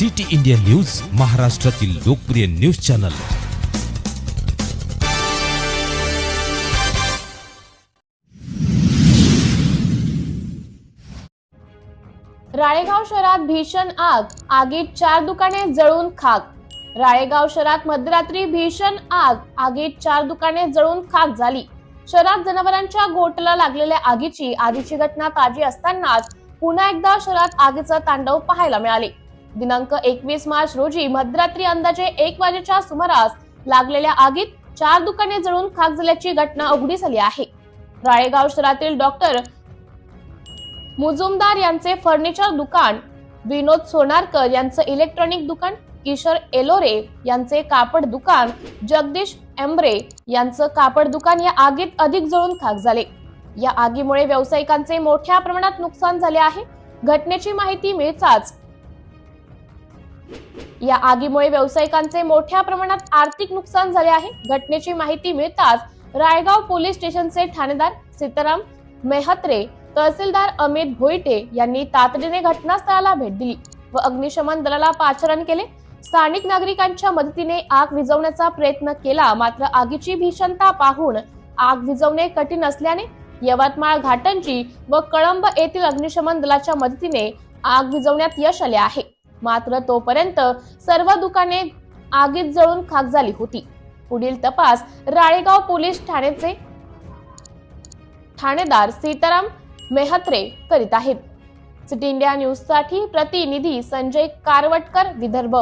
City India news महाराष्ट्रातील लोकप्रिय news channel. Ralegaon शहरात भीषण आग. आगीत चार दुकाने जळून खाक. राळेगाव शहरात मध्यरात्री भीषण आग. आगीत चार दुकाने जळून खाक झाली. शहरात जनावरांच्या गोटला लागलेल्या आगीची आधीची घटना ताजी असतानाच पुन्हा एकदा शहरात आगीचं तांडव पाहायला मिळाले. दिनांक एकवीस मार्च रोजी मध्यरात्री अंदाजे एक वाजेच्या सुमारास लागलेल्या आगीत चार दुकाने जळून खाक झाल्याची घटना उघडीस आली आहे. राळेगाव शहरातील डॉक्टर मुजुमदार यांचे फर्निचर दुकान विनोद सोनारकर यांचं इलेक्ट्रॉनिक दुकान किशोर एलोरे यांचे कापड दुकान जगदीश एम्ब्रे यांचं कापड दुकान या आगीत अधिक जळून खाक झाले. या आगीमुळे व्यावसायिकांचे मोठ्या प्रमाणात नुकसान झाले आहे. घटनेची माहिती मिळताच या आगीमुळे व्यावसायिकांचे मोठ्या प्रमाणात आर्थिक नुकसान झाले आहे. घटनेची माहिती मिळताच रायगाव पोलीस स्टेशनचे ठाणेदार सीताराम मेहत्रे तहसीलदार अमित भोईटे यांनी तातडीने घटनास्थळाला भेट दिली व अग्निशमन दलाला पाचारण केले. स्थानिक नागरिकांच्या मदतीने आग विझवण्याचा प्रयत्न केला मात्र आगीची भीषणता पाहून आग विझवणे कठीण असल्याने यवतमाळ घाटंजी व कळंब येथील अग्निशमन दलाच्या मदतीने आग विझवण्यात यश आले आहे. मात्र तोपर्यंत सर्व दुकाने आगीत जळून खाक झाली होती. पुढील तपास राळेगाव पोलीस ठाण्याचे ठाणेदार सीताराम मेहत्रे करीत आहेत. सिटी इंडिया न्यूजसाठी प्रतिनिधी संजय कारवटकर विदर्भ.